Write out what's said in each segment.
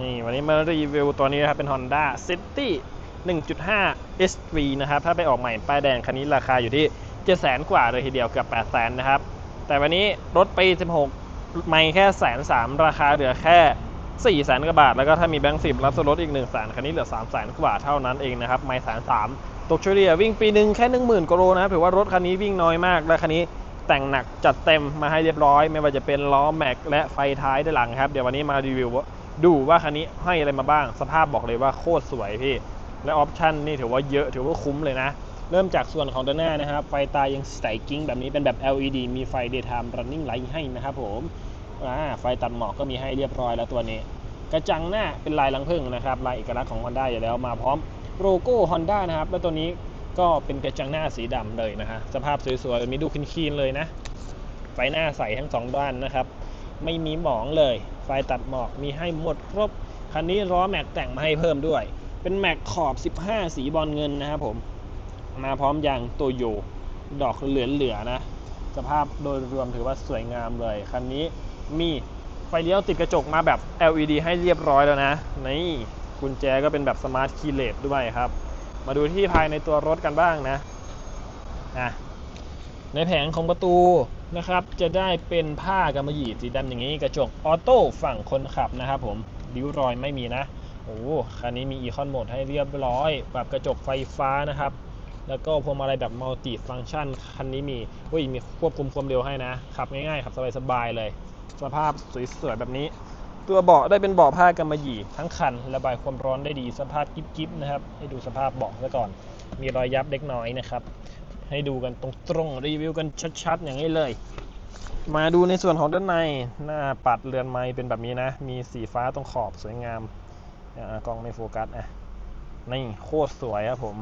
นี่วันนี้มารีวิวตัวนี้นะครับเป็น Honda City 1.5 SV นะครับ ถ้าไปออกใหม่ป้ายแดงคันนี้ราคาอยู่ที่ 7 0 0 0 0กว่าเลยทีเดียวเกือบ8 0 0 0 0นะครับ แต่วันนี้รถปี 16 ไม่แค่แสนสามราคาเหลือแค่ 4 0 0 0 0 0กว่าบาท แล้วก็ถ้ามีแบงค์สิบรับส่วนลดอีก1 0 0 0 0 0คันนี้เหลือ3 0 0 0 0 0กว่าเท่านั้นเองนะครับ ไม่แสนสามตกเฉลี่ยวิ่งปีหนึ่งแค่ 10,000กิโลนะครับถือว่ารถคันนี้วิ่งน้อยมากและคันนี้แต่งหนักจัดเต็มมาให้เรียบร้อย ไม่ว่าจะเป็นล้อแม็กและไฟท้ายด้านหลังครับเดี๋ยววันนี้มารีวิว ดูว่าคันนี้ให้อะไรมาบ้าง สภาพบอกเลยว่าโคตรสวยพี่ และออปชั่นนี่ถือว่าเยอะถือว่าคุ้มเลยนะ เริ่มจากส่วนของด้านหน้านะครับ ไฟตายังใสกิ้งแบบนี้เป็นแบบ LED มีไฟ daytime running light ให้นะครับผมไฟตัดหมอกก็มีให้เรียบร้อยแล้วตัวนี้ กระจังหน้าเป็นลายลังพึ่งนะครับ ลายเอกลักษณ์ของ Honda อยู่แล้วมาพร้อมโลโก้ Honda นะครับ แล้วตัวนี้ก็เป็นกระจังหน้าสีดำเลยนะฮะสภาพสวยๆแบบนี้ดูคลีนๆเลยนะ ไฟหน้าใสทั้งสองด้านนะครับ ไม่มีหมองเลย ไฟตัดหมอกมีให้หมดครบ คันนี้ล้อแม็กแต่งมาให้เพิ่มด้วย เป็นแม็กขอบ 15 สีบอลเงินนะครับผม มาพร้อมยางโตโยดอกเหลือๆนะ สภาพโดยรวมถือว่าสวยงามเลย คันนี้มีไฟเลี้ยวติดกระจกมาแบบ LED ให้เรียบร้อยแล้วนะ นี่กุญแจก็เป็นแบบสมาร์ทคีย์เลสด้วยครับ มาดูที่ภายในตัวรถกันบ้างนะ อะ ในแผงของประตู นะครับ จะได้เป็นผ้ากำมะหยี่สีดำอย่างนี้ กระจกออโต้ฝั่งคนขับนะครับผมริ้วรอยไม่มีนะโอ้คันนี้มีอีคอนโหมดให้เรียบร้อยปรับกระจกไฟฟ้านะครับ แล้วก็พวงมาลัยแบบมัลติฟัง c t ชันคันนี้มีอุ้ยมีควบคุมความเร็วให้นะ ขับง่ายๆขับสบายๆเลย สภาพสวยๆแบบนี้ ตัวเบาะได้เป็นเบาะผ้ากำมะหยี่ทั้งคัน ระบายความร้อนได้ดีสภาพกิ๊บๆนะครับ ให้ดูสภาพเบาะซะก่อน มีรอยยับเล็กน้อยนะครับ ให้ดูกันตรงๆรีวิวกันชัดๆ อย่างนี้เลย มาดูในส่วนของด้านในหน้าปัดเรือนไม้เป็นแบบนี้นะ มีสีฟ้าตรงขอบสวยงามกล้องไม่โฟกัสอะนี่โคตรสวยครับผม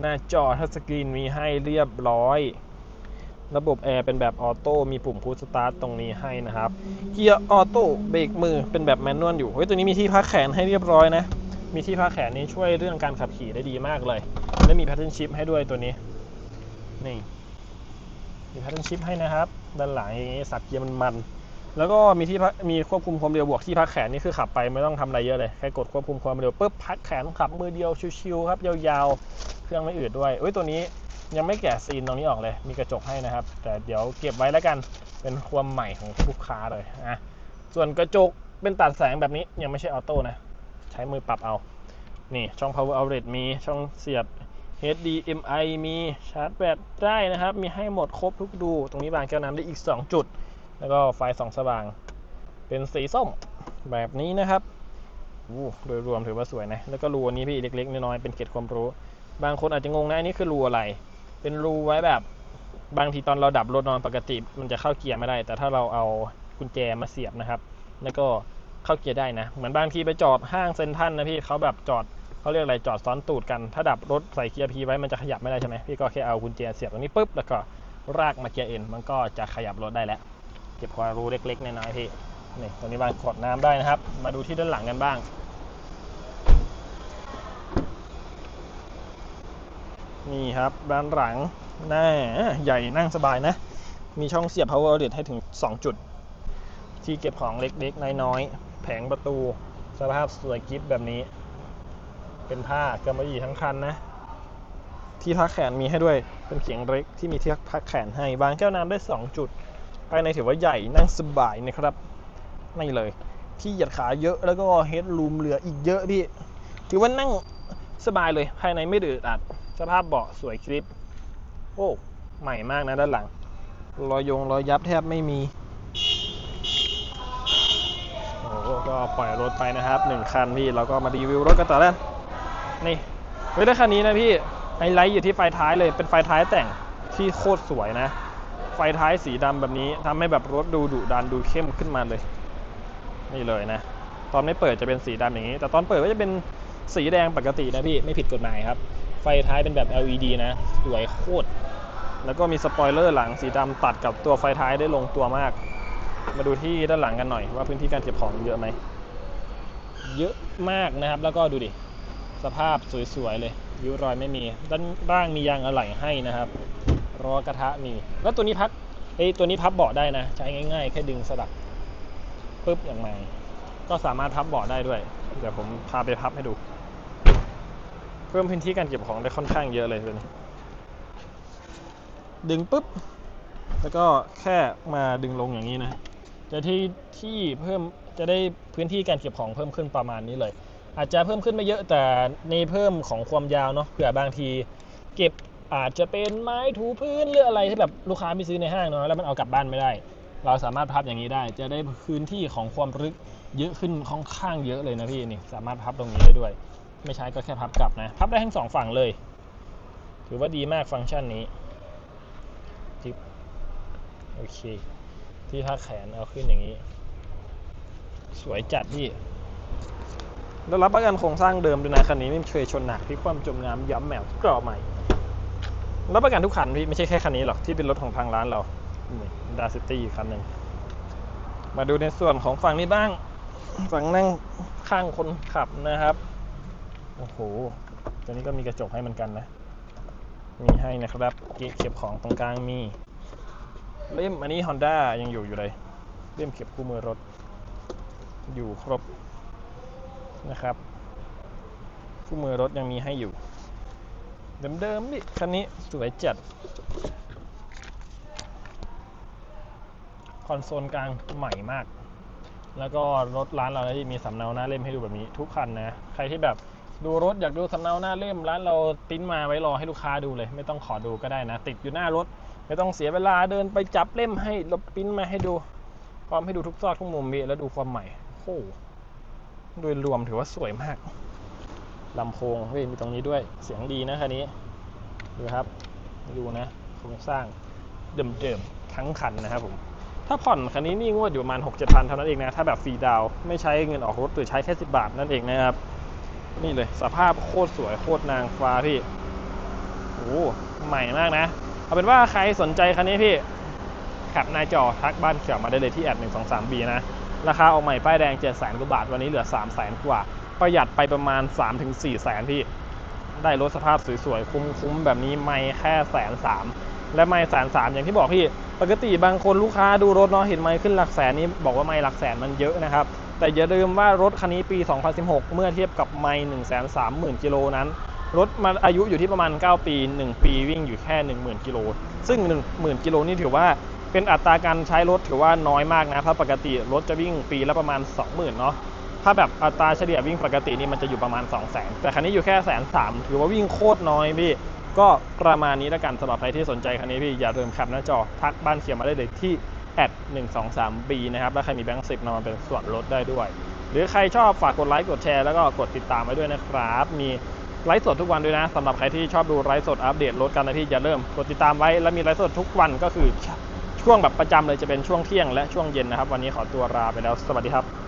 หน้าจอทัชสกรีนมีให้เรียบร้อยระบบแอร์เป็นแบบออโต้มีปุ่มพุชสตาร์ทตรงนี้ให้นะครับ เกียร์ออโต้เบรกมือเป็นแบบแมนนวลอยู่ เฮ้ย ตัวนี้มีที่พักแขนให้เรียบร้อยนะ มีที่พักแขนนี้ช่วยเรื่องการขับขี่ได้ดีมากเลย และมีแพทเทิร์นชิพให้ด้วยตัวนี้ นี่มีแพทเทิร์นชิพให้นะครับ ด้านหลังอย่างนี้สับเกียร์มันมัน แล้วก็มีที่พักมีควบคุมความเร็วบวกที่พักแขนนี่คือขับไปไม่ต้องทำอะไรเยอะเลย แค่กดควบคุมความเร็วปุ๊บพักแขนขับมือเดียวชิวๆครับยาวๆ เครื่องไม่อืดด้วยเอ้ยตัวนี้ยังไม่แกะซีนตรงนี้ออกเลย มีกระจกให้นะครับ แต่เดี๋ยวเก็บไว้แล้วกัน เป็นความใหม่ของลูกค้าเลยอะส่วนกระจกเป็นตัดแสงแบบนี้ยังไม่ใช่ออโต้นะ ใช้มือปรับเอา นี่ช่อง power outlet มีช่องเสียบ HDMI มีชาร์จแบตได้นะครับ มีให้หมดครบทุกดู ตรงนี้บางแก้วน้ำได้อีก 2 จุด แล้วก็ไฟสองสว่าง เป็นสีส้มแบบนี้นะครับอู้โดยรวมถือว่าสวยนะ แล้วก็รูอันนี้พี่เล็กๆน้อยๆเป็นเกร็ดความรู้ บางคนอาจจะงงนะอันนี้คือรูอะไร เป็นรูไว้แบบบางทีตอนเราดับรถนอนปกติ มันจะเข้าเกียร์ไม่ได้ แต่ถ้าเราเอากุญแจมาเสียบนะครับ แล้วก็เข้าเกียร์ได้นะ เหมือนบางทีไปจอดห้างเซ็นทรัลนะพี่เขาแบบจอด เขาเรียกอะไรจอดซ้อนตูดกัน ถ้าดับรถใส่เกียร์พีไว้มันจะขยับไม่ได้ใช่ไหมพี่ก็แค่เอากุญแจเสียบตรงนี้ปุ๊บแล้วก็รากมาเกียร์เอ็นมันก็จะขยับรถได้แล้ว เก็บความรู้เล็กๆน้อยๆพี่นี่ตรงนี้วางขวดน้ำได้นะครับ มาดูที่ด้านหลังกันบ้าง นี่ครับด้านหลังหน้าใหญ่นั่งสบายนะ มีช่องเสียบ power outlet ให้ถึง 2 จุด ที่เก็บของเล็กๆน้อยๆแผงประตู สภาพสวยกิฟแบบนี้ เป็นผ้ากำมะหยี่ทั้งคันนะ ที่พักแขนมีให้ด้วย เป็นเขียงเล็กที่มีที่พักแขนให้วางแก้วน้ำได้ 2 จุดภายในถือว่าใหญ่นั่งสบายนะครับไม่เลย ที่หยียดขาเยอะแล้วก็เฮดรูมเหลืออีกเยอะพี่ถือว่านั่งสบายเลยภายในไม่ดืดอัด สภาพเบาะสวยคลิป โอ้ใหม่มากนะด้านหลัง รอยยงรอยยับแทบไม่มีโอ้ก็ปล่อยรถไปนะครับหนึ่งคันพี่เราก็มารีวิวรถกันต่อแล้ว นี่เฮ้ยได้คันนี้นะพี่ไฮไลท์อยู่ที่ไฟท้ายเลยเป็นไฟท้ายแต่งที่โคตรสวยนะ ไฟท้ายสีดำแบบนี้ทำให้แบบรถดูดุดันดูเข้มขึ้นมาเลย นี่เลยนะ ตอนไม่เปิดจะเป็นสีดำอย่างนี้ แต่ตอนเปิดก็จะเป็นสีแดงปกตินะพี่ไม่ผิดกฎหมายครับ ไฟท้ายเป็นแบบ LED นะสวยโคตรแล้วก็มีสปอยเลอร์หลังสีดำตัดกับตัวไฟท้ายได้ลงตัวมาก มาดูที่ด้านหลังกันหน่อยว่าพื้นที่การเก็บของเยอะไหมเยอะมากนะครับแล้วก็ดูดิ สภาพสวยๆเลยริ้วรอยไม่มี ด้านล่างมียางอะไหล่ให้นะครับล้อกระทะมี แล้วตัวนี้พักเอ้ตัวนี้พับเบาะได้นะ ใช้ง่ายๆ แค่ดึงสลักปุ๊บอย่างไรก็สามารถพับเบาะได้ด้วย เดี๋ยวผมพาไปพับให้ดู เพิ่มพื้นที่การเก็บของได้ค่อนข้างเยอะเลยตัวนี้ ดึงปุ๊บ แล้วก็แค่มาดึงลงอย่างนี้นะจะที่ที่เพิ่มจะได้พื้นที่การเก็บของเพิ่มขึ้นประมาณนี้เลย อาจจะเพิ่มขึ้นไม่เยอะแต่ในเพิ่มของความยาวเนาะเผื่อบางที เก็บอาจจะเป็นไม้ถูพื้นหรืออะไรที่แบบลูกค้าไม่ซื้อในห้างเนาะแล้วมันเอากลับบ้านไม่ได้ เราสามารถพับอย่างนี้ได้ จะได้พื้นที่ของความลึกเยอะขึ้นค่อนข้างเยอะเลยนะพี่นี่สามารถพับตรงนี้ได้ด้วย ไม่ใช้ก็แค่พับกลับนะ พับได้ทั้งสองฝั่งเลย ถือว่าดีมากฟังก์ชันนี้จิ๊บโอเค ที่ท่าแขนเอาขึ้นอย่างนี้ สวยจัดพี่ แล้รับประกันโครงสร้างเดิมด้วยนะคันนี้ไม่เคยชนหนักที่ความจมน้ำย้ำแมวกรอบใหม่รับประกันทุกคันพี่ไม่ใช่แค่คันนี้หรอกที่เป็นรถของทางร้านเราดาซิตี้คันหนึ่งมาดูในส่วนของฝั่งนี้บ้าง ฝั่งนั่งข้างคนขับนะครับ โอ้โหตัวนี้ก็มีกระจกให้เหมือนกันนะ มีให้นะครับเกะเก็บของตรงกลางมี เล่มอันนี้ Honda ยังอยู่อยู่เลย เล่มเก็บคู่มือรถ อยู่ครบ นะครับคู่มือรถยังมีให้อยู่ เดิมๆนี่คันนี้สวยจัด คอนโซลกลางใหม่มาก แล้วก็รถร้านเราที่มีสำเนาหน้าเล่มให้ดูแบบนี้ทุกคันนะ ใครที่แบบดูรถอยากดูสำเนาหน้าเล่มร้านเราปริ้นมาไว้รอให้ลูกค้าดูเลย ไม่ต้องขอดูก็ได้นะ ติดอยู่หน้ารถ ไม่ต้องเสียเวลาเดินไปจับเล่มให้เราปิ้นมาให้ดูพร้อมให้ดูทุกซอกทุกมุมมีแล้วดูความใหม่โอ้ โดยรวมถือว่าสวยมากลำโพงเฮ้ยมีตรงนี้ด้วยเสียงดีนะคันนี้ดูครับดูนะโครงสร้างเดิมๆทั้งคันนะครับผมถ้าผ่อนคันนี้นี่งวดอยู่ประมาณ6 7พันเท่านั้นเองนะ ถ้าแบบฟรีดาวไม่ใช้เงินออกรถหรือใช้แค่ 10 บาทนั่นเองนะครับ นี่เลยสภาพโคตรสวยโคตรนางฟ้าพี่โอ้โหใหม่มากนะ เอาเป็นว่าใครสนใจคันนี้พี่ขับหน้าจอทักบ้านเขียวมาได้เลยที่แอด1 2 3 b นะ ราคาออกใหม่ป้ายแดง7 0 0 0 0กว่าบาท วันนี้เหลือ 3 0 0 0 0 0กว่า ประหยัดไปประมาณ 3-4แสนพี่ ได้รถสภาพสวยๆ คุ้มๆ แบบนี้ไม่แค่แสนสามและไม่แสนสามอย่างที่บอกพี่ ปกติบางคนลูกค้าดูรถเนาะเห็นไม่ขึ้นหลักแสนนี้บอกว่าไม่หลักแสนมันเยอะนะครับ แต่อย่าลืมว่ารถคันนี้ปี 2016 เมื่อเทียบกับไม่1 3 0 0 0 0กิโลนั้นรถมาอายุอยู่ที่ประมาณ 9 ปี 1 ปีวิ่งอยู่แค่ 10,000 กิโล ซึ่ง 10,000 กิโลนี่ถือว่า เป็นอัตราการใช้รถถือว่าน้อยมากนะเพราะปกติรถจะวิ่งปีละประมาณ 20,000เนาะถ้าแบบอัตราเฉลี่ยวิ่งปกตินี่มันจะอยู่ประมาณ 2 0 0 0 0 0แต่คันนี้อยู่แค่แสนสามถือว่าวิ่งโคตรน้อยพี่ ก็ประมาณนี้แล้วกันสำหรับใครที่สนใจคันนี้พี่ อย่าลืมขับหน้าจอ ทักบ้านเขียวมาได้เลยที่แอด123 b นะครับแล้วใครมีแบงค์สิบนำมาเป็นส่วนลดได้ด้วย หรือใครชอบฝากกดไลค์กดแชร์แล้วก็กดติดตามไว้ด้วยนะครับ มีไลฟ์สดทุกวันด้วยนะสำหรับใครที่ชอบดูไลฟ์สดอัปเดตรถกันนะพี่อย่าเริ่าลืมกดติดตามไว้แล้วมีไลฟ์สดทุกวันก็คือ ช่วงแบบประจำเลยจะเป็นช่วงเที่ยงและช่วงเย็นนะครับ วันนี้ขอตัวลาไปแล้วสวัสดีครับ